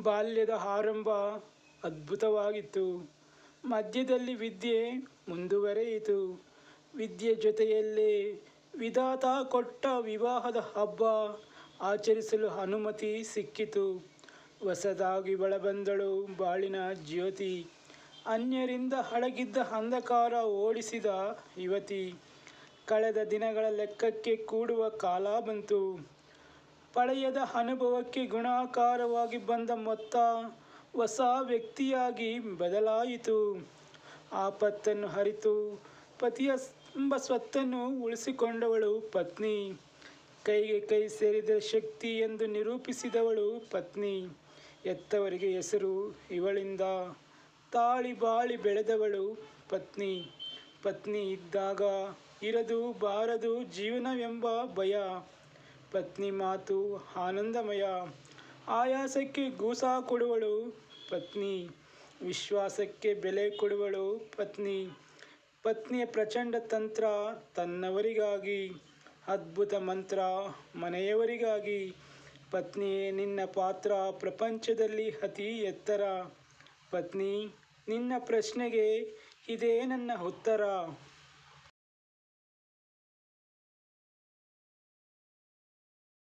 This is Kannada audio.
ಬಾಲ್ಯದ ಆರಂಭ ಅದ್ಭುತವಾಗಿತ್ತು. ಮಧ್ಯದಲ್ಲಿ ವಿದ್ಯೆ ಮುಂದುವರೆಯಿತು. ವಿದ್ಯೆ ಜೊತೆಯಲ್ಲೇ ವಿಧಾತ ಕೊಟ್ಟ ವಿವಾಹದ ಹಬ್ಬ ಆಚರಿಸಲು ಅನುಮತಿ ಸಿಕ್ಕಿತು. ಹೊಸದಾಗಿ ಒಳಬಂದಳು ಬಾಳಿನ ಜ್ಯೋತಿ. ಅನ್ಯರಿಂದ ಹಳಗಿದ್ದ ಅಂಧಕಾರ ಓಡಿಸಿದ ಯುವತಿ. ಕಳೆದ ದಿನಗಳ ಲೆಕ್ಕಕ್ಕೆ ಕೂಡುವ ಕಾಲ ಬಂತು. ಪಳೆಯದ ಅನುಭವಕ್ಕೆ ಗುಣಾಕಾರವಾಗಿ ಬಂದ ಮೊತ್ತ ಹೊಸ ವ್ಯಕ್ತಿಯಾಗಿ ಬದಲಾಯಿತು. ಆಪತ್ತನ್ನು ಹರಿತು ಪತಿಯ ಎಂಬ ಸ್ವತ್ತನ್ನು ಉಳಿಸಿಕೊಂಡವಳು ಪತ್ನಿ. ಕೈಗೆ ಕೈ ಸೇರಿದ ಶಕ್ತಿ ಎಂದು ನಿರೂಪಿಸಿದವಳು ಪತ್ನಿ. ಎತ್ತವರಿಗೆ ಹೆಸರು ಇವಳಿಂದ. ತಾಳಿ ಬಾಳಿ ಬೆಳೆದವಳು ಪತ್ನಿ. ಪತ್ನಿ ಇದ್ದಾಗ ಇರದು ಬಾರದು ಜೀವನವೆಂಬ ಭಯ. ಪತ್ನಿ ಮಾತು ಆನಂದಮಯ. ಆಯಾಸಕ್ಕೆ ಗೂಸ ಕೊಡುವಳು ಪತ್ನಿ, ವಿಶ್ವಾಸಕ್ಕೆ ಬೆಲೆ ಕೊಡುವಳು ಪತ್ನಿ. ಪತ್ನಿಯ ಪ್ರಚಂಡ ತಂತ್ರ ತನ್ನವರಿಗಾಗಿ, ಅದ್ಭುತ ಮಂತ್ರ ಮನೆಯವರಿಗಾಗಿ. ಪತ್ನಿಯೇ, ನಿನ್ನ ಪಾತ್ರ ಪ್ರಪಂಚದಲ್ಲಿ ಅತಿ ಎತ್ತರ. ಪತ್ನಿ, ನಿನ್ನ ಪ್ರಶ್ನೆಗೆ ಇದೇ ನನ್ನ ಉತ್ತರ.